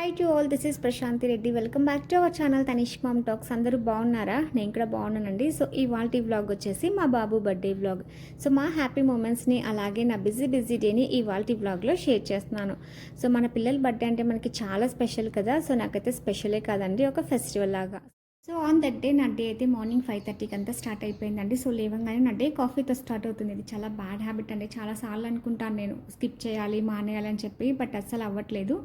Hi to all this is Prashanti Reddy welcome back to our channel Tanish mom talks అందరూ బాగున్నారా? నేను కూడా బాగున్నానండి. సో ఈ వ్లాగ్ వచ్చేసి మా బాబు బర్త్డే వ్లాగ్ సో మా హ్యాపీ మూమెంట్స్ని అలాగే నా బిజీ బిజీ డేని ఈ వ్లాగ్లో షేర్ చేస్తున్నాను. సో మన పిల్లల బర్త్డే అంటే మనకి చాలా స్పెషల్ కదా. సో నాకైతే స్పెషలే కాదండి. ఒక ఫెస్టివల్ లాగా. సో ఆన్ దట్ డే నా డే అయితే మార్నింగ్ ఫైవ్ థర్టీకి అంతా స్టార్ట్ అయిపోయిందండి. సో లేవగానే నా డే కాఫీతో స్టార్ట్ అవుతుంది. ఇది చాలా బ్యాడ్ హ్యాబిట్ అండి. చాలా సార్లు అనుకుంటాను నేను స్కిప్ చేయాలి మానేయాలి అని చెప్పి బట్ అస్సలు అవ్వట్లేదు.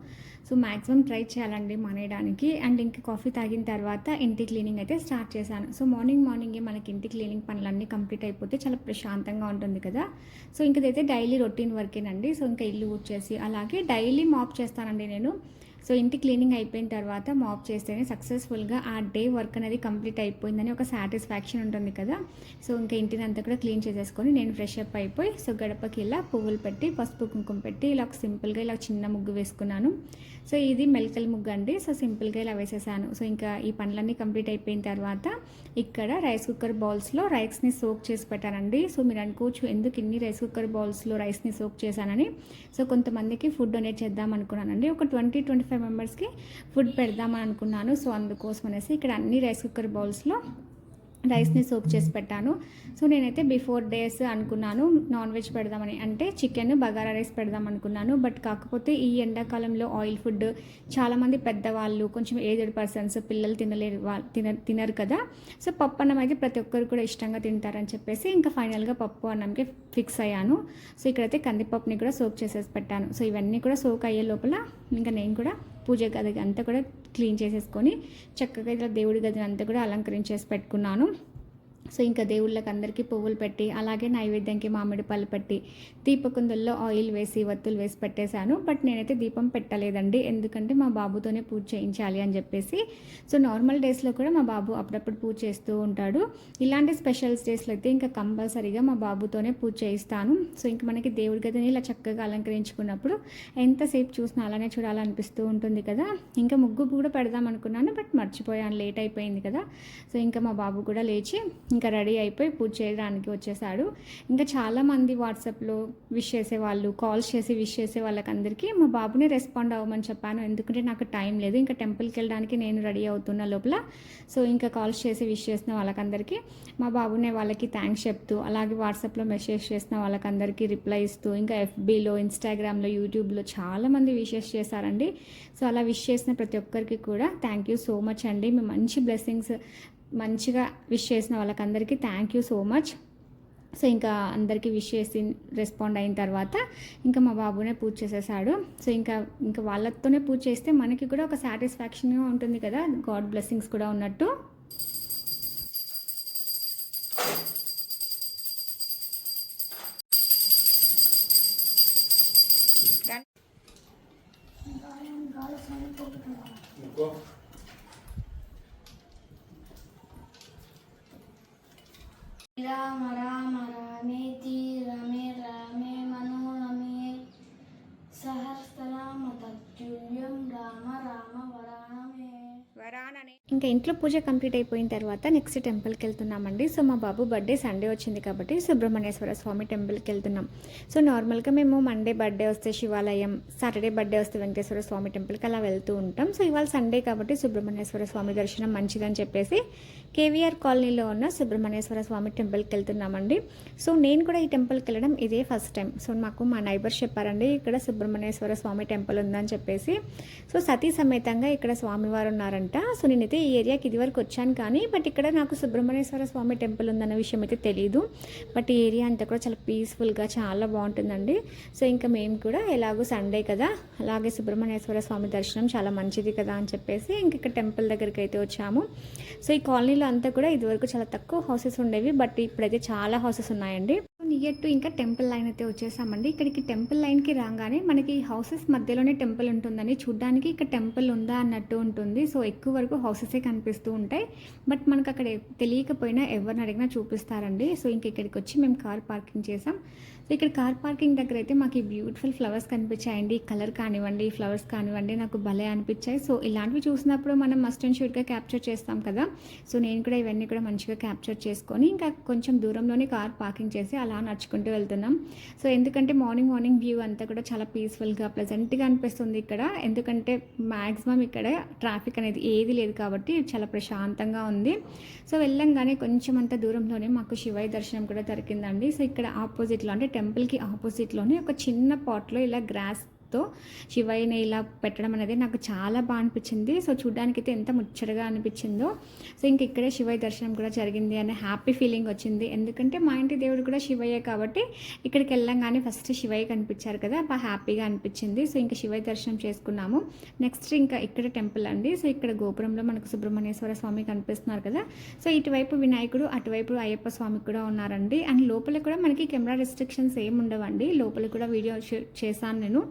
సో మ్యాక్సిమం ట్రై చేయాలండి మానేయడానికి. అండ్ ఇంకా కాఫీ తాగిన తర్వాత ఇంటి క్లీనింగ్ అయితే స్టార్ట్ చేశాను. సో మార్నింగ్ మార్నింగే మనకి ఇంటి క్లీనింగ్ పనులన్నీ కంప్లీట్ అయిపోతే చాలా ప్రశాంతంగా ఉంటుంది కదా. సో ఇంకదైతే డైలీ రొటీన్ వర్కేనండి సో ఇంకా ఇల్లు ఊడ్చేసి అలాగే డైలీ మాప్ చేస్తానండి నేను. సో ఇంటి క్లీనింగ్ అయిపోయిన తర్వాత మాప్ చేస్తేనే సక్సెస్ఫుల్గా ఆ డే వర్క్ అనేది కంప్లీట్ అయిపోయిందని ఒక సాటిస్ఫాక్షన్ ఉంటుంది కదా. సో ఇంకా ఇంటిని అంతా కూడా క్లీన్ చేసేసుకొని నేను ఫ్రెష్ అప్ అయిపోయి సో గడపకి ఇలా పువ్వులు పెట్టి పసుపు కుంకుమ పెట్టి ఇలా ఒక సింపుల్గా ఇలా చిన్న ముగ్గు వేసుకున్నాను. సో ఇది మెల్కల్ ముగ్గు అండి. సో సింపుల్గా ఇలా వేసేసాను. సో ఇంకా ఈ పనులన్నీ కంప్లీట్ అయిపోయిన తర్వాత ఇక్కడ రైస్ కుక్కర్ బౌల్స్లో రైస్ని సోక్ చేసి పెట్టానండి. సో మీరు అనుకోవచ్చు ఎందుకు ఇన్ని రైస్ కుక్కర్ బౌల్స్లో రైస్ని సోక్ చేశానని. సో కొంతమందికి ఫుడ్ డొనేట్ చేద్దాం అనుకున్నానండి. ఒక ట్వంటీ ట్వంటీ ఫైవ్ మెంబర్స్కి ఫుడ్ పెడదామని అనుకున్నాను. సో అందుకోసం అనేసి ఇక్కడ అన్ని రైస్ కుక్కర్ బౌల్స్లో రైస్ని సోక్ చేసి పెట్టాను. సో నేనైతే బిఫోర్ డేస్ అనుకున్నాను నాన్ వెజ్ పెడదామని. అంటే చికెన్ బగారా రైస్ పెడదాం అనుకున్నాను. బట్ కాకపోతే ఈ ఎండాకాలంలో ఆయిల్ ఫుడ్ చాలామంది పెద్దవాళ్ళు కొంచెం ఏజ్డ్ పర్సన్స్ పిల్లలు తినలేరు వాళ్ళు తిన తినరు కదా. సో పప్పు అన్నం అయితే ప్రతి ఒక్కరు కూడా ఇష్టంగా తింటారని చెప్పేసి ఇంకా ఫైనల్గా పప్పు అన్నంకి ఫిక్స్ అయ్యాను. సో ఇక్కడైతే కందిపప్పుని కూడా సోక్ చేసేసి పెట్టాను. సో ఇవన్నీ కూడా సోక్ అయ్యే లోపల ఇంకా నేను కూడా పూజ గది అంతా కూడా క్లీన్ చేసేసుకొని చక్కగా ఇలా దేవుడి గదిని అంతా కూడా అలంకరించేసి పెట్టుకున్నాను. సో ఇంకా దేవుళ్ళకి అందరికీ పువ్వులు పెట్టి అలాగే నైవేద్యంకి మామిడి పళ్ళు పెట్టి దీపకుందుల్లో ఆయిల్ వేసి వత్తులు వేసి పెట్టేశాను. బట్ నేనైతే దీపం పెట్టలేదండి. ఎందుకంటే మా బాబుతోనే పూజ చేయించాలి అని చెప్పేసి. సో నార్మల్ డేస్లో కూడా మా బాబు అప్పుడప్పుడు పూజ చేస్తూ ఉంటాడు. ఇలాంటి స్పెషల్స్ డేస్లో అయితే ఇంకా కంపల్సరీగా మా బాబుతోనే పూజ చేయిస్తాను. సో ఇంకా మనకి దేవుడి గదిని ఇలా చక్కగా అలంకరించుకున్నప్పుడు ఎంతసేపు చూసినా అలానే చూడాలనిపిస్తూ ఉంటుంది కదా. ఇంకా ముగ్గు కూడా పెడదాం అనుకున్నాను బట్ మర్చిపోయాను లేట్ అయిపోయింది కదా. సో ఇంకా మా బాబు కూడా లేచి ఇంకా రెడీ అయిపోయి పూజ చేయడానికి వచ్చేసాడు. ఇంకా చాలామంది వాట్సాప్లో విష్ చేసేవాళ్ళు కాల్స్ చేసి విష్ చేసే వాళ్ళకందరికీ మా బాబుని రెస్పాండ్ అవ్వమని చెప్పాను. ఎందుకంటే నాకు టైం లేదు. ఇంకా టెంపుల్కి వెళ్ళడానికి నేను రెడీ అవుతున్న లోపల సో ఇంకా కాల్స్ చేసి విష్ చేసిన వాళ్ళకందరికీ మా బాబునే వాళ్ళకి థ్యాంక్స్ చెప్తూ అలాగే వాట్సాప్లో మెసేజ్ చేసిన వాళ్ళకందరికీ రిప్లై ఇస్తూ ఇంకా ఎఫ్బీలో ఇన్స్టాగ్రామ్లో యూట్యూబ్లో చాలామంది విషెస్ చేశారండి. సో అలా విష్ చేసిన ప్రతి ఒక్కరికి కూడా థ్యాంక్ యూ సో మచ్ అండి. మీ మంచి బ్లెస్సింగ్స్ మంచిగా విష్ చేసిన వాళ్ళకందరికీ thank you so much so ఇంకా అందరికీ విష్ చేసి రెస్పాండ్ అయిన తర్వాత ఇంకా మా బాబునే పూజ చేసేసాడు. సో ఇంకా ఇంకా వాళ్ళతోనే పూజ చేస్తే మనకి కూడా ఒక సాటిస్ఫాక్షన్గా ఉంటుంది కదా. గాడ్ బ్లెస్సింగ్స్ కూడా ఉన్నట్టు. పూజ కంప్లీట్ అయిపోయిన తర్వాత నెక్స్ట్ టెంపుల్కి వెళ్తున్నామండి. సో మా బాబు బర్త్డే సండే వచ్చింది కాబట్టి సుబ్రహ్మణ్యేశ్వర స్వామి టెంపుల్కి వెళ్తున్నాం. సో నార్మల్గా మేము మండే బర్త్డే వస్తే శివాలయం సాటర్డే బర్త్డే వస్తే వెంకటేశ్వర స్వామి టెంపుల్కి అలా వెళ్తూ ఉంటాం. సో ఇవాళ సండే కాబట్టి సుబ్రహ్మణ్యేశ్వర స్వామి దర్శనం మంచిదని చెప్పేసి కేవీఆర్ కాలనీలో ఉన్న సుబ్రహ్మణ్యేశ్వర స్వామి టెంపుల్కి వెళ్తున్నామండి. సో నేను కూడా ఈ టెంపుల్కి వెళ్ళడం ఇదే ఫస్ట్ టైం. సో మాకు మా నైబర్స్ చెప్పారండి ఇక్కడ సుబ్రహ్మణ్యేశ్వర స్వామి టెంపుల్ ఉందని చెప్పేసి. సో సతీ సమేతంగా ఇక్కడ స్వామివారు ఉన్నారంట. సో నేనైతే ఈ ఏరియాకి ఇదివరకు వచ్చాను కానీ బట్ ఇక్కడ నాకు సుబ్రహ్మణ్యేశ్వర స్వామి టెంపుల్ ఉందన్న విషయం అయితే తెలియదు బట్ ఈ ఏరియా అంతా కూడా చాలా పీస్ఫుల్గా చాలా బాగుంటుందండి. సో ఇంకా మేము కూడా ఎలాగో సండే కదా అలాగే సుబ్రహ్మణ్యేశ్వర స్వామి దర్శనం చాలా మంచిది కదా అని చెప్పేసి ఇంక ఇక్కడ టెంపుల్ దగ్గరికి అయితే వచ్చాము. సో ఈ కాలనీలో అంతా కూడా ఇదివరకు చాలా తక్కువ హౌసెస్ ఉండేవి బట్ ఇప్పుడైతే చాలా హౌసెస్ ఉన్నాయండి. నియర్ టు ఇంకా టెంపుల్ లైన్ అయితే వచ్చేసామండి. ఇక్కడికి టెంపుల్ లైన్కి రాగానే మనకి హౌసెస్ మధ్యలోనే టెంపుల్ ఉంటుందని చూడ్డానికి ఇక్కడ టెంపుల్ ఉందా అన్నట్టు ఉంటుంది. సో ఎక్కువ వరకు హౌసెసే చూపిస్తూ ఉంటాయి. బట్ మనకు అక్కడ తెలియకపోయినా ఎవరిని అడిగినా చూపిస్తారండి. సో ఇంక ఇక్కడికి వచ్చి మేము కార్ పార్కింగ్ చేసాం. సో ఇక్కడ కార్ పార్కింగ్ దగ్గర అయితే మాకు ఈ బ్యూటిఫుల్ ఫ్లవర్స్ కనిపించాయండి. కలర్ కానివ్వండి ఫ్లవర్స్ కానివ్వండి నాకు భలే అనిపించాయి. సో ఇలాంటివి చూసినప్పుడు మనం మస్ట్ అండ్ షూట్గా క్యాప్చర్ చేస్తాం కదా. సో నేను కూడా ఇవన్నీ కూడా మంచిగా క్యాప్చర్ చేసుకొని ఇంకా కొంచెం దూరంలోనే కార్ పార్కింగ్ చేసి అలా నడుచుకుంటూ వెళ్తున్నాం. సో ఎందుకంటే మార్నింగ్ మార్నింగ్ వ్యూ అంతా కూడా చాలా పీస్ఫుల్గా ప్లెజెంట్గా అనిపిస్తుంది ఇక్కడ. ఎందుకంటే మ్యాక్సిమం ఇక్కడ ట్రాఫిక్ అనేది ఏది లేదు కాబట్టి చాలా ప్రశాంతంగా ఉంది. సో వెళ్ళంగానే కొంచెం అంత దూరంలోనే మాకు శివయ్య దర్శనం కూడా దొరికిందండి. సో ఇక్కడ ఆపోజిట్లో అంటే టెంపుల్కి ఆపోజిట్లోనే ఒక చిన్న పాట్లో ఇలా గ్రాస్ తో శివయ్యని ఇలా పెట్టడం అనేది నాకు చాలా బాగా అనిపించింది. సో చూడడానికి అయితే ఎంత ముచ్చటగా అనిపించిందో. సో ఇంక ఇక్కడే శివయ్య దర్శనం కూడా జరిగింది అనే హ్యాపీ ఫీలింగ్ వచ్చింది. ఎందుకంటే మా ఇంటి దేవుడు కూడా శివయ్య కాబట్టి ఇక్కడికి వెళ్ళంగానే ఫస్ట్ శివయ్య కనిపించారు కదా బాగా హ్యాపీగా అనిపించింది. సో ఇంకా శివయ్య దర్శనం చేసుకున్నాము. నెక్స్ట్ ఇంకా ఇక్కడ టెంపుల్ అండి. సో ఇక్కడ గోపురంలో మనకు సుబ్రహ్మణ్యేశ్వర స్వామి కనిపిస్తున్నారు కదా. సో ఇటువైపు వినాయకుడు అటువైపు అయ్యప్ప స్వామి కూడా ఉన్నారండి. అండ్ లోపల కూడా మనకి కెమెరా రెస్ట్రిక్షన్స్ ఏమి ఉండవండి. లోపల కూడా వీడియో చేశాను నేను.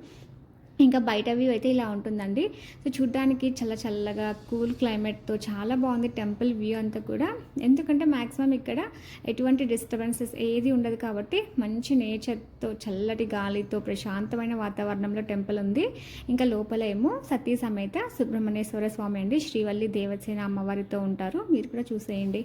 ఇంకా బయట వ్యూ అయితే ఇలా ఉంటుందండి. సో చూడ్డానికి చల్ల చల్లగా కూల్ క్లైమేట్తో చాలా బాగుంది టెంపుల్ వ్యూ అంతా కూడా. ఎందుకంటే మ్యాక్సిమం ఇక్కడ ఎటువంటి డిస్టర్బెన్సెస్ ఏది ఉండదు కాబట్టి మంచి నేచర్తో చల్లటి గాలితో ప్రశాంతమైన వాతావరణంలో టెంపుల్ ఉంది. ఇంకా లోపల ఏమో సతీ సమేత సుబ్రహ్మణ్యేశ్వర స్వామి అండి. శ్రీవల్లి దేవసేన అమ్మవారితో ఉంటారు. మీరు కూడా చూసేయండి.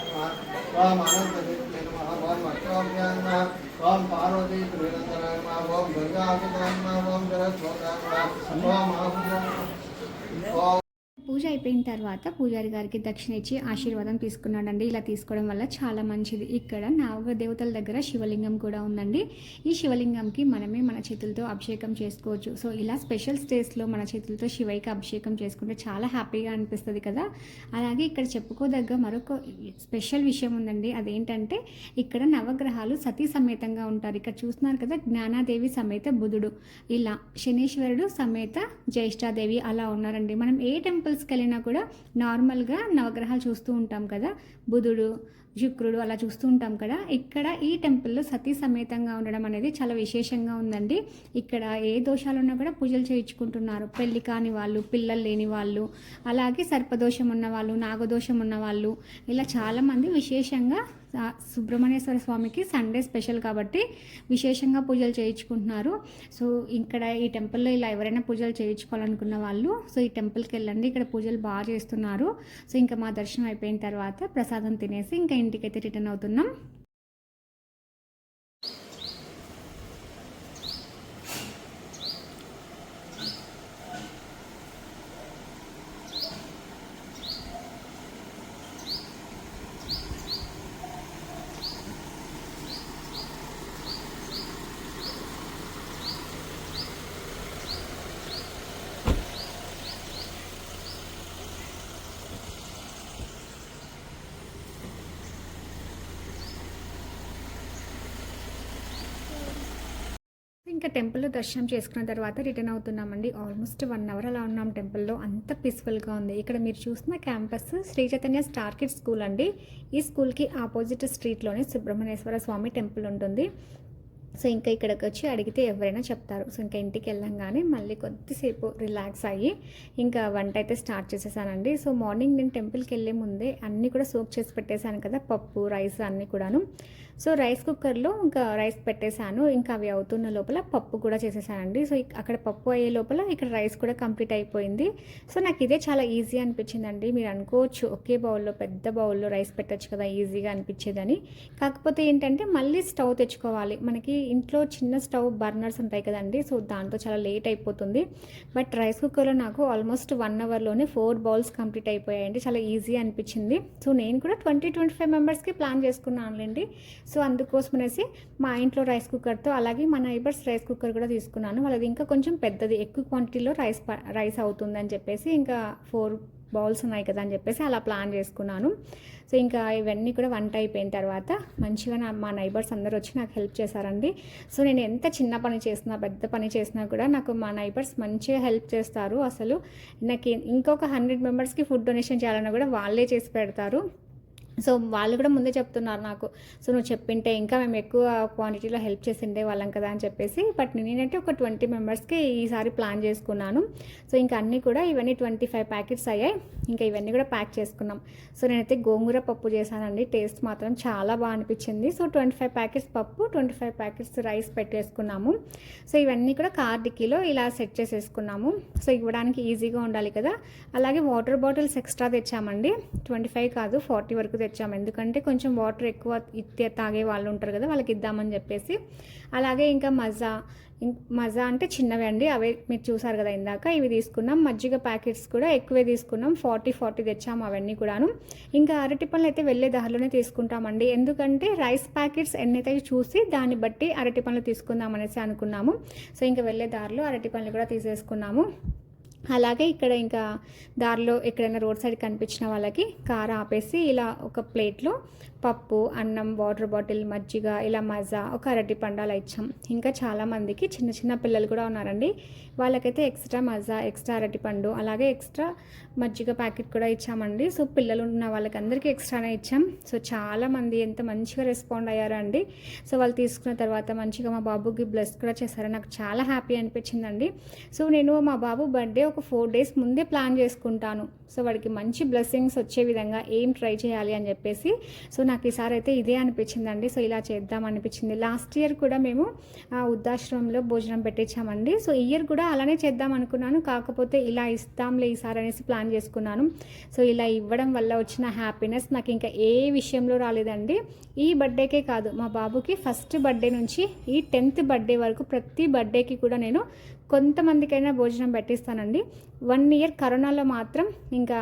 ఓం అనంతదేవి ఓం ఓం పార్వతీ ఓం దుర్గాసుతాయ ఓం జరస్వతాయ ఓం ఆహుతం పూజ అయిపోయిన తర్వాత పూజారి గారికి దక్షిణ ఇచ్చి ఆశీర్వాదం తీసుకున్నాడండి. ఇలా తీసుకోవడం వల్ల చాలా మంచిది. ఇక్కడ నాగదేవతల దగ్గర శివలింగం కూడా ఉందండి. ఈ శివలింగంకి మనమే మన చేతులతో అభిషేకం చేసుకోవచ్చు. సో ఇలా స్పెషల్ స్టేస్లో మన చేతులతో శివైకి అభిషేకం చేసుకుంటే చాలా హ్యాపీగా అనిపిస్తుంది కదా. అలాగే ఇక్కడ చెప్పుకోదగ్గ మరొక స్పెషల్ విషయం ఉందండి. అదేంటంటే ఇక్కడ నవగ్రహాలు సతీ సమేతంగా ఉంటారు. ఇక్కడ చూస్తున్నారు కదా జ్ఞానాదేవి సమేత బుధుడు. ఇలా శనీశ్వరుడు సమేత జ్యేష్ఠాదేవి అలా ఉన్నారండి. మనం ఏ టెంపుల్స్కి వెళ్ళినా కూడా నార్మల్గా నవగ్రహాలు చూస్తూ ఉంటాం కదా. బుధుడు శుక్రుడు అలా చూస్తూ ఉంటాం కదా. ఇక్కడ ఈ టెంపుల్లో సతీ సమేతంగా ఉండడం అనేది చాలా విశేషంగా ఉందండి. ఇక్కడ ఏ దోషాలు ఉన్నా కూడా పూజలు చేయించుకుంటున్నారు. పెళ్ళి కాని వాళ్ళు పిల్లలు లేని వాళ్ళు అలాగే సర్పదోషం ఉన్న వాళ్ళు నాగదోషం ఉన్న వాళ్ళు ఇలా చాలామంది విశేషంగా సుబ్రహ్మణ్యేశ్వర స్వామికి సండే స్పెషల్ కాబట్టి విశేషంగా పూజలు చేయించుకుంటున్నారు. సో ఇక్కడ ఈ టెంపుల్లో ఇలా ఎవరైనా పూజలు చేయించుకోవాలనుకున్న వాళ్ళు సో ఈ టెంపుల్కి వెళ్ళండి. ఇక్కడ పూజలు బాగా చేస్తున్నారు. సో ఇంకా మా దర్శనం అయిపోయిన తర్వాత ప్రసాదం తినేసి ఇంకా ఇంటికైతే రిటర్న్ అవుతున్నాం. ఇంకా టెంపుల్లో దర్శనం చేసుకున్న తర్వాత రిటర్న్ అవుతున్నామండి. ఆల్మోస్ట్ వన్ అవర్ అలా ఉన్నాం టెంపుల్లో. అంత పీస్ఫుల్గా ఉంది. ఇక్కడ మీరు చూస్తున్న campus Shri Chaitanya star kid school అండి. ఈ స్కూల్కి ఆపోజిట్ స్ట్రీట్లోనే సుబ్రహ్మణ్యేశ్వర స్వామి టెంపుల్ ఉంటుంది. సో ఇంకా ఇక్కడికి వచ్చి అడిగితే ఎవరైనా చెప్తారు. సో ఇంకా ఇంటికి వెళ్ళంగానే మళ్ళీ కొద్దిసేపు రిలాక్స్ అయ్యి ఇంకా వంట అయితే స్టార్ట్ చేసేసానండి. సో మార్నింగ్ నేను టెంపుల్కి వెళ్ళే ముందే అన్నీ కూడా సోక్ చేసి పెట్టేశాను కదా పప్పు రైస్ అన్నీ కూడాను. సో రైస్ కుక్కర్లో ఇంకా రైస్ పెట్టేశాను. ఇంకా అవి అవుతున్న లోపల పప్పు కూడా చేసేసానండి. సో అక్కడ పప్పు అయ్యే లోపల ఇక్కడ రైస్ కూడా కంప్లీట్ అయిపోయింది. సో నాకు ఇదే చాలా ఈజీ అనిపించిందండి. మీరు అనుకోవచ్చు ఒకే బౌల్లో పెద్ద బౌల్లో రైస్ పెట్టచ్చు కదా ఈజీగా అనిపించేదని. కాకపోతే ఏంటంటే మళ్ళీ స్టవ్ తెచ్చుకోవాలి. మనకి ఇంట్లో చిన్న స్టవ్ బర్నర్స్ ఉంటాయి కదండి సో దాంతో చాలా లేట్ అయిపోతుంది. బట్ రైస్ కుక్కర్లో నాకు ఆల్మోస్ట్ వన్ అవర్లోనే ఫోర్ బౌల్స్ కంప్లీట్ అయిపోయాయండి. చాలా ఈజీ అనిపించింది. సో నేను కూడా ట్వంటీ ట్వంటీ ఫైవ్ మెంబర్స్కి ప్లాన్ చేసుకున్నానులేండి. సో అందుకోసం అనేసి మా ఇంట్లో రైస్ కుక్కర్తో అలాగే మా నైబర్స్ రైస్ కుక్కర్ కూడా తీసుకున్నాను. వాళ్ళది ఇంకా కొంచెం పెద్దది ఎక్కువ క్వాంటిటీలో రైస్ ప- రైస్ అవుతుందని చెప్పేసి ఇంకా ఫోర్ బౌల్స్ ఉన్నాయి కదా అని చెప్పేసి అలా ప్లాన్ చేసుకున్నాను. సో ఇంకా ఇవన్నీ కూడా వంట అయిపోయిన తర్వాత మంచిగా నా మా నైబర్స్ అందరూ వచ్చి నాకు హెల్ప్ చేశారండి. సో నేను ఎంత చిన్న పని చేసినా పెద్ద పని చేసినా కూడా నాకు మా నైబర్స్ మంచిగా హెల్ప్ చేస్తారు అసలు. నాకు ఇంకొక హండ్రెడ్ మెంబర్స్కి ఫుడ్ డొనేషన్ చేయాలన్నా కూడా వాళ్ళే చేసి పెడతారు. సో వాళ్ళు కూడా ముందే చెప్తున్నారు నాకు సో నువ్వు చెప్పింటే ఇంకా మేము ఎక్కువ క్వాంటిటీలో హెల్ప్ చేసిండే వాళ్ళం కదా అని చెప్పేసి. బట్ నేనంటే ఒక ట్వంటీ మెంబర్స్కి ఈసారి ప్లాన్ చేసుకున్నాను. సో ఇంకా అన్నీ కూడా ఇవన్నీ ట్వంటీ ఫైవ్ ప్యాకెట్స్ అయ్యాయి. ఇంకా ఇవన్నీ కూడా ప్యాక్ చేసుకున్నాం. సో నేనైతే గోంగూర పప్పు చేశానండి. టేస్ట్ మాత్రం చాలా బాగా అనిపించింది. సో ట్వంటీ ఫైవ్ ప్యాకెట్స్ పప్పు ట్వంటీ ఫైవ్ ప్యాకెట్స్ రైస్ పెట్టేసుకున్నాము. సో ఇవన్నీ కూడా కార్ డిక్కీలో ఇలా సెట్ చేసేసుకున్నాము. సో ఇవ్వడానికి ఈజీగా ఉండాలి కదా. అలాగే వాటర్ బాటిల్స్ ఎక్స్ట్రా తెచ్చామండి. ట్వంటీ ఫైవ్ కాదు ఫార్టీ వరకు తెచ్చాము ఎందుకంటే కొంచెం వాటర్ ఎక్కువ ఇత్తే తాగే వాళ్ళు ఉంటారు కదా వాళ్ళకి ఇద్దామని చెప్పేసి. అలాగే ఇంకా మజా మజా అంటే చిన్నవి అండి. అవే మీరు చూసారు కదా ఇందాక. ఇవి తీసుకున్నాం. మజ్జిగ ప్యాకెట్స్ కూడా ఎక్కువే తీసుకున్నాం. ఫార్టీ ఫార్టీ తెచ్చాము అవన్నీ కూడాను. ఇంకా అరటి పనులు అయితే వెళ్ళే దారిలోనే తీసుకుంటామండి. ఎందుకంటే రైస్ ప్యాకెట్స్ ఎన్నైతే చూసి దాన్ని బట్టి అరటి పనులు తీసుకుందాం అనేసి అనుకున్నాము. సో ఇంకా వెళ్ళే దారిలో అరటి పనులు కూడా తీసేసుకున్నాము. అలాగే ఇక్కడ ఇంకా దారిలో ఎక్కడైనా రోడ్ సైడ్ కనిపించిన వాళ్ళకి కార్ ఆపేసి ఇలా ఒక ప్లేట్లో పప్పు అన్నం వాటర్ బాటిల్ మజ్జిగ ఇలా మజా ఒక అరటి పండాలు ఇచ్చాం. ఇంకా చాలామందికి చిన్న చిన్న పిల్లలు కూడా ఉన్నారండి. వాళ్ళకైతే ఎక్స్ట్రా మజా ఎక్స్ట్రా అరటి పండు అలాగే ఎక్స్ట్రా మజ్జిగ ప్యాకెట్ కూడా ఇచ్చామండి. సో పిల్లలు ఉన్న వాళ్ళకి అందరికీ ఎక్స్ట్రానే ఇచ్చాం. సో చాలామంది ఎంత మంచిగా రెస్పాండ్ అయ్యారు అండి సో వాళ్ళు తీసుకున్న తర్వాత మంచిగా మా బాబుకి బ్లెస్ కూడా చేశారు. నాకు చాలా హ్యాపీ అనిపించిందండి. సో నేను మా బాబు బర్త్డే ఒక ఫోర్ డేస్ ముందే ప్లాన్ చేసుకుంటాను. సో వాడికి మంచి బ్లెస్సింగ్స్ వచ్చే విధంగా ఏం ట్రై చేయాలి అని చెప్పేసి సో నాకు ఈసారి అయితే ఇదే అనిపించిందండి. సో ఇలా చేద్దాం అనిపించింది. లాస్ట్ ఇయర్ కూడా మేము ఆ వృద్ధాశ్రమంలో భోజనం పెట్టించామండి. సో ఈ ఇయర్ కూడా అలానే చేద్దాం అనుకున్నాను. కాకపోతే ఇలా ఇస్తాంలే ఈసారి అనేసి ప్లాన్ చేసుకున్నాను. సో ఇలా ఇవ్వడం వల్ల వచ్చిన హ్యాపీనెస్ నాకు ఇంకా ఏ విషయంలో రాలేదండి. ఈ బర్త్డేకే కాదు మా బాబుకి ఫస్ట్ బర్త్డే నుంచి ఈ టెన్త్ బర్త్డే వరకు ప్రతి బర్త్డేకి కూడా నేను కొంతమందికైనా భోజనం పెట్టిస్తానండి. వన్ ఇయర్ కరోనాలో మాత్రం ఇంకా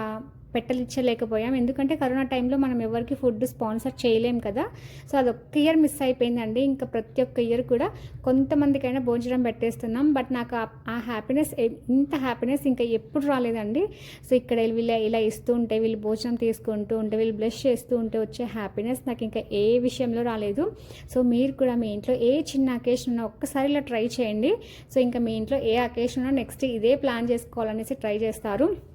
పెట్టలిచ్చలేకపోయాం. ఎందుకంటే కరోనా టైంలో మనం ఎవరికి ఫుడ్ స్పాన్సర్ చేయలేం కదా. సో అది ఒక్క ఇయర్ మిస్ అయిపోయిందండి. ఇంకా ప్రతి ఒక్క ఇయర్ కూడా కొంతమందికైనా భోజనం పెట్టేస్తున్నాం. బట్ నాకు ఆ- ఆ హ్యాపీనెస్ ఇంత హ్యాపీనెస్ ఇంకా ఎప్పుడు రాలేదండి. సో ఇక్కడ వీళ్ళు ఇలా ఇస్తూ ఉంటే వీళ్ళు భోజనం తీసుకుంటూ ఉంటే వీళ్ళు బ్లెష్ చేస్తూ ఉంటే వచ్చే హ్యాపీనెస్ నాకు ఇంకా ఏ విషయంలో రాలేదు. సో మీరు కూడా మీ ఇంట్లో ఏ చిన్న అకేషన్ ఉన్నా ఒక్కసారి ఇలా ట్రై చేయండి. సో ఇంకా మీ ఇంట్లో ఏ అకేషన్ ఉన్నా నెక్స్ట్ ఇదే ప్లాన్ చేసుకోవాలనేసి ట్రై చేస్తారు.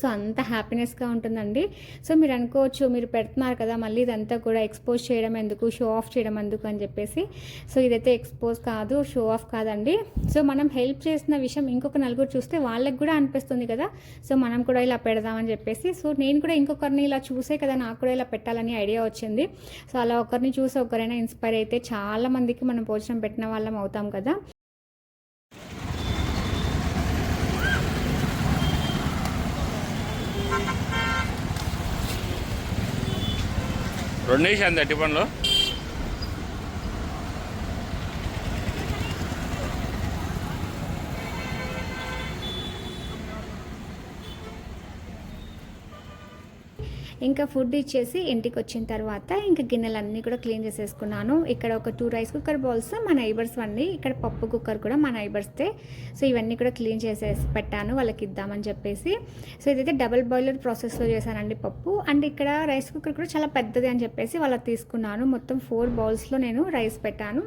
సో అంత హ్యాపీనెస్గా ఉంటుందండి. సో మీరు అనుకోవచ్చు మీరు పెడుతున్నారు కదా మళ్ళీ ఇదంతా కూడా ఎక్స్పోజ్ చేయడం ఎందుకు షో ఆఫ్ చేయడం ఎందుకు అని చెప్పేసి. సో ఇదైతే ఎక్స్పోజ్ కాదు షో ఆఫ్ కాదండి. సో మనం హెల్ప్ చేసిన విషయం ఇంకొక నలుగురు చూస్తే వాళ్ళకి కూడా అనిపిస్తుంది కదా. సో మనం కూడా ఇలా పెడదామని చెప్పేసి. సో నేను కూడా ఇంకొకరిని ఇలా చూసే కదా నాకు కూడా ఇలా పెట్టాలని ఐడియా వచ్చింది. సో అలా ఒకరిని చూసి ఒకరైనా ఇన్స్పైర్ అయితే చాలా మందికి మనం భోజనం పెట్టిన వాళ్ళం అవుతాం కదా. రెండు వేసాను అట్టి పండ్లు ఇంకా ఫుడ్ ఇచ్చేసి ఇంటికి వచ్చిన తర్వాత ఇంకా గిన్నెలన్నీ కూడా క్లీన్ చేసేసుకున్నాను. ఇక్కడ ఒక టూ రైస్ కుక్కర్ బౌల్స్ మా నైబర్స్ అన్నీ ఇక్కడ పప్పు కుక్కర్ కూడా మా నైబర్స్దే సో ఇవన్నీ కూడా క్లీన్ చేసేసి పెట్టాను వాళ్ళకి ఇద్దామని చెప్పేసి. సో ఇదైతే డబుల్ బాయిలర్ ప్రాసెస్లో చేశానండి పప్పు. అండ్ ఇక్కడ రైస్ కుక్కర్ కూడా చాలా పెద్దది అని చెప్పేసి వాళ్ళకి తీసుకున్నాను. మొత్తం ఫోర్ బౌల్స్లో నేను రైస్ పెట్టాను.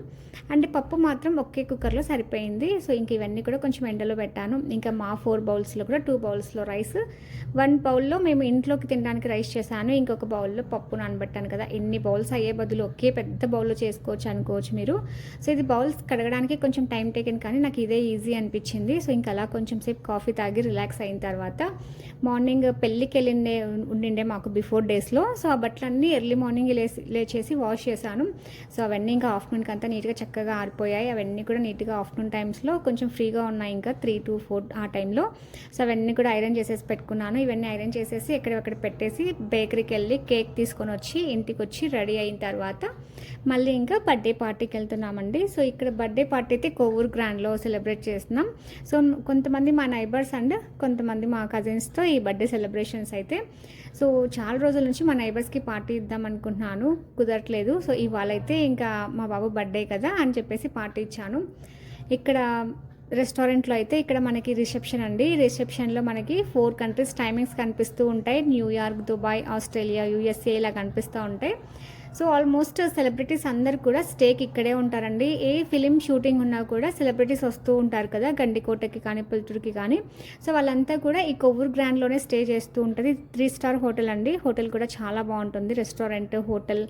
అండ్ పప్పు మాత్రం ఒకే కుక్కర్లో సరిపోయింది. సో ఇంక ఇవన్నీ కూడా కొంచెం ఎండలో పెట్టాను. ఇంకా మా ఫోర్ బౌల్స్లో కూడా టూ బౌల్స్లో రైస్ వన్ బౌల్లో మేము ఇంట్లోకి తినడానికి రైస్ చేశాను. ఇంకొక బౌల్లో పప్పు నానబెట్టాను కదా. ఎన్ని బౌల్స్ అయ్యే బదులు ఒకే పెద్ద బౌల్లో చేసుకోవచ్చు అనుకోవచ్చు మీరు. సో ఇది బౌల్స్ కడగడానికి కొంచెం టైం టేకెన్ కానీ నాకు ఇదే ఈజీ అనిపించింది. సో ఇంకా అలా కొంచెం సేపు కాఫీ తాగి రిలాక్స్ అయిన తర్వాత మార్నింగ్ పెళ్ళికి వెళ్ళిండే ఉండిండే మాకు బిఫోర్ డేస్లో. సో ఆ బట్టలన్నీ ఎర్లీ మార్నింగ్ లేసి లేచేసి వాష్ చేశాను. సో అవన్నీ ఇంకా ఆఫ్టర్నూన్కి అంతా నీట్గా చక్కగా ఆరిపోయాయి. అవన్నీ కూడా నీట్గా ఆఫ్టర్నూన్ టైమ్స్లో కొంచెం ఫ్రీగా ఉన్నాయి ఇంకా త్రీ టు ఫోర్ ఆ టైంలో సో అవన్నీ కూడా ఐరన్ చేసేసి పెట్టుకున్నాను. ఇవన్నీ ఐరన్ చేసేసి ఎక్కడెక్కడ పెట్టేసి బేకరీకి వెళ్ళి కేక్ తీసుకొని వచ్చి ఇంటికి వచ్చి రెడీ అయిన తర్వాత మళ్ళీ ఇంకా బర్త్డే పార్టీకి వెళ్తున్నామండి సో ఇక్కడ బర్త్డే పార్టీ అయితే కొవ్వూరు గ్రాండ్లో సెలబ్రేట్ చేస్తున్నాం. సో కొంతమంది మా నైబర్స్ అండ్ కొంతమంది మా కజిన్స్తో ఈ బర్త్డే సెలబ్రేషన్స్ అయితే. సో చాలా రోజుల నుంచి మా నైబర్స్కి పార్టీ ఇద్దాం అనుకుంటున్నాను కుదరట్లేదు. సో ఇవాళ అయితే ఇంకా మా బాబు బర్త్డే కదా అని చెప్పేసి పార్టీ ఇచ్చాను. ఇక్కడ రెస్టారెంట్లో అయితే ఇక్కడ మనకి రిసెప్షన్ అండి. రిసెప్షన్లో మనకి ఫోర్ కంట్రీస్ టైమింగ్స్ కనిపిస్తూ ఉంటాయి. న్యూయార్క్ దుబాయ్ ఆస్ట్రేలియా యూఎస్ఏ ఇలా కనిపిస్తూ ఉంటాయి. సో ఆల్మోస్ట్ సెలబ్రిటీస్ అందరు కూడా స్టేకి ఇక్కడే ఉంటారండి. ఏ ఫిలిం షూటింగ్ ఉన్నా కూడా సెలబ్రిటీస్ వస్తూ ఉంటారు కదా గండికోటకి కానీ పుల్తూరుకి కానీ. సో వాళ్ళంతా కూడా ఈ కొవ్వూరు గ్రాండ్లోనే స్టే చేస్తూ ఉంటుంది. త్రీ స్టార్ హోటల్ అండి. హోటల్ కూడా చాలా బాగుంటుంది. రెస్టారెంట్ హోటల్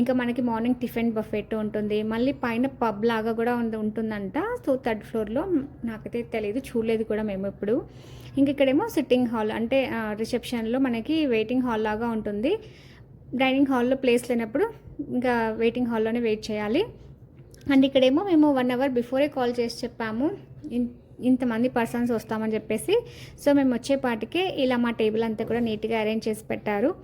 ఇంకా మనకి మార్నింగ్ టిఫిన్ బఫెట్ ఉంటుంది. మళ్ళీ పైన పబ్ లాగా కూడా ఉంది ఉంటుందంట. సో థర్డ్ ఫ్లోర్లో నాకైతే తెలియదు చూడలేదు కూడా మేము ఇప్పుడు ఇంక ఇక్కడేమో సిట్టింగ్ హాల్ అంటే రిసెప్షన్లో మనకి వెయిటింగ్ హాల్ లాగా ఉంటుంది. డైనింగ్ హాల్లో ప్లేస్ లేనప్పుడు ఇంకా వెయిటింగ్ హాల్లోనే వెయిట్ చేయాలి. అండ్ ఇక్కడేమో మేము వన్ అవర్ బిఫోరే కాల్ చేసి చెప్పాము. ఇన్- ఇంతమంది పర్సన్స్ వస్తామని చెప్పేసి. సో మేము వచ్చేపాటికే ఇలా మా టేబుల్ అంతా కూడా నీట్గా అరేంజ్ చేసి పెట్టారు.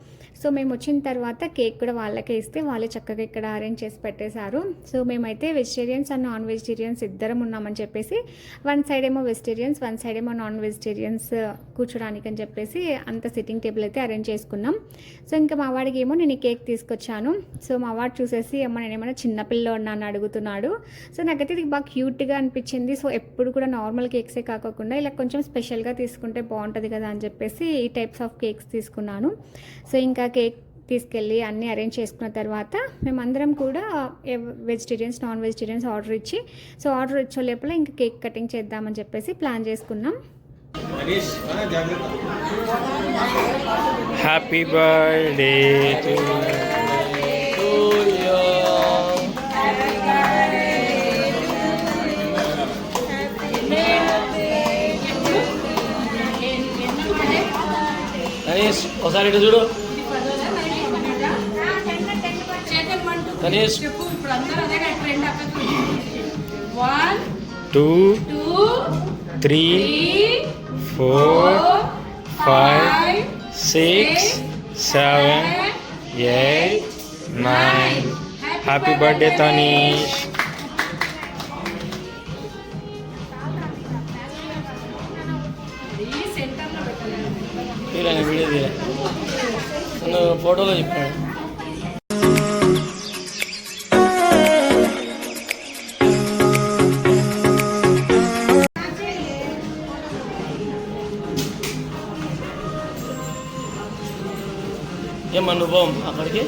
సో మేము వచ్చిన తర్వాత కేక్ కూడా వాళ్ళకే ఇస్తే వాళ్ళే చక్కగా ఇక్కడ అరేంజ్ చేసి పెట్టేశారు. సో మేమైతే వెజిటేరియన్స్ అండ్ నాన్ వెజిటేరియన్స్ ఇద్దరం ఉన్నామని చెప్పేసి వన్ సైడ్ ఏమో వెజిటేరియన్స్ వన్ సైడ్ ఏమో నాన్ వెజిటేరియన్స్ కూర్చోడానికి అని చెప్పేసి అంత సిట్టింగ్ టేబుల్ అయితే అరేంజ్ చేసుకున్నాం. సో ఇంకా మా వాడికి ఏమో నేను ఈ కేక్ తీసుకొచ్చాను. సో మా వాడు చూసేసి అమ్మ నేను ఏమైనా చిన్నపిల్ల ఉన్నాను అడుగుతున్నాడు. సో నాకైతే ఇది బాగా క్యూట్గా అనిపించింది. సో ఎప్పుడు కూడా నార్మల్ కేక్సే కాకుండా ఇలా కొంచెం స్పెషల్గా తీసుకుంటే బాగుంటుంది కదా అని చెప్పేసి ఈ టైప్స్ ఆఫ్ కేక్స్ తీసుకున్నాను. సో ఇంకా కేక్ తీసుకెళ్ళి అన్నీ అరేంజ్ చేసుకున్న తర్వాత మేమందరం కూడా వెజిటేరియన్స్ నాన్ వెజిటేరియన్స్ ఆర్డర్ ఇచ్చి సో ఆర్డర్ ఇచ్చే లోపల ఇంకా కేక్ కటింగ్ చేద్దామని చెప్పేసి ప్లాన్ చేసుకున్నాం. you. గణేష్ ఒకసారి ఇటు చూడు. Five six seven eight nine happy birthday Tanish ఈ సెంటర్లో పెట్టాలి తీరాను వీడియో తీరా నన్ను ఫోటోలో చెప్పాడు ఏమన్నా నువ్వు అక్కడికి?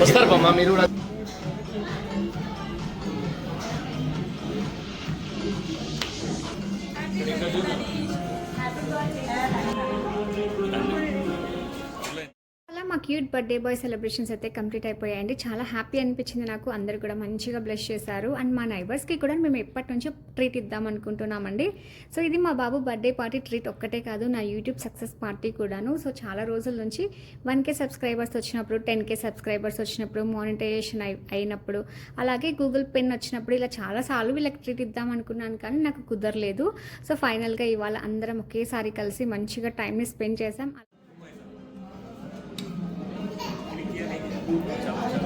వస్తారు పోమ్మా మీరు కూడా క్యూట్ బర్త్డే బాయ్ సెలబ్రేషన్స్ అయితే కంప్లీట్ అయిపోయాయండి. చాలా హ్యాపీ అనిపించింది నాకు. అందరు కూడా మంచిగా బ్లెస్ చేశారు. అండ్ మా నైబర్స్కి కూడా మేము ఎప్పటి నుంచో ట్రీట్ ఇద్దాం అనుకుంటున్నామండి. సో ఇది మా బాబు బర్త్డే పార్టీ ట్రీట్ ఒక్కటే కాదు నా యూట్యూబ్ సక్సెస్ పార్టీ కూడాను. సో చాలా రోజుల నుంచి వన్ కే సబ్స్క్రైబర్స్ వచ్చినప్పుడు టెన్ కే సబ్స్క్రైబర్స్ వచ్చినప్పుడు మానిటైజేషన్ అయి అయినప్పుడు అలాగే గూగుల్ పెన్ వచ్చినప్పుడు ఇలా చాలాసార్లు వీళ్ళకి ట్రీట్ ఇద్దాం అనుకున్నాను కానీ నాకు కుదరలేదు. సో ఫైనల్గా ఇవాళ అందరం ఒకేసారి కలిసి మంచిగా టైంని స్పెండ్ చేసాం じゃあ。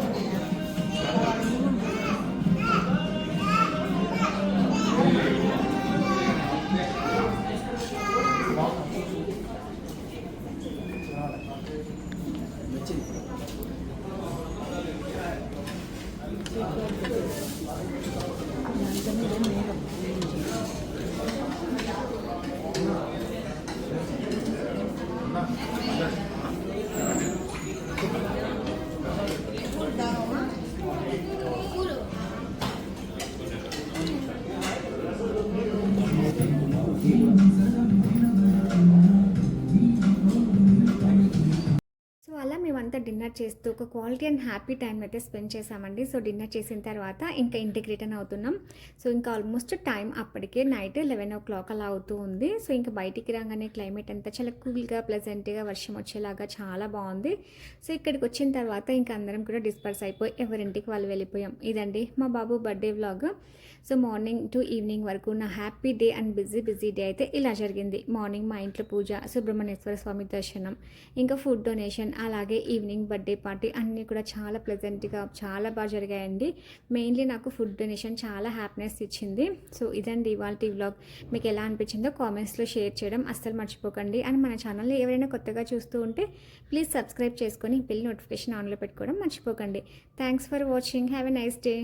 డిన్నర్ ఒక క్వాలిటీ అండ్ హ్యాపీ టైం అయితే స్పెండ్ చేసామండి సో డిన్నర్ చేసిన తర్వాత ఇంకా ఇంటికి రిటర్న్ అవుతున్నాం. సో ఇంకా ఆల్మోస్ట్ టైం అప్పటికే నైట్ లెవెన్ ఓ క్లాక్ అలా అవుతూ ఉంది. సో ఇంకా బయటికి రాగానే క్లైమేట్ అంతా చాలా కూల్గా ప్లెజెంట్గా వర్షం వచ్చేలాగా చాలా బాగుంది. సో ఇక్కడికి వచ్చిన తర్వాత ఇంకా అందరం కూడా డిస్పర్స్ అయిపోయి ఎవరింటికి వాళ్ళు వెళ్ళిపోయాం. ఇదండి మా బాబు birthday vlog so morning to evening వరకు నా happy day and busy busy day అయితే ఇలా జరిగింది. మార్నింగ్ మా ఇంట్లో పూజ సుబ్రహ్మణ్యేశ్వర స్వామి దర్శనం ఇంకా ఫుడ్ డొనేషన్ అలాగే ఈవినింగ్ బర్త్డే పార్టీ పార్టీ అన్నీ కూడా చాలా ప్లెజెంట్గా చాలా బాగా జరిగాయండి. మెయిన్లీ నాకు ఫుడ్ డొనేషన్ చాలా హ్యాపీనెస్ ఇచ్చింది. సో ఇదండి ఇవాళ వ్లాగ్ మీకు ఎలా అనిపించిందో కామెంట్స్లో షేర్ చేయడం అస్సలు మర్చిపోకండి. అండ్ మన ఛానల్ని ఎవరైనా కొత్తగా చూస్తూ ఉంటే ప్లీజ్ సబ్స్క్రైబ్ చేసుకొని బిల్ నోటిఫికేషన్ ఆన్లో పెట్టుకోవడం మర్చిపోకండి. Thanks for watching have a nice day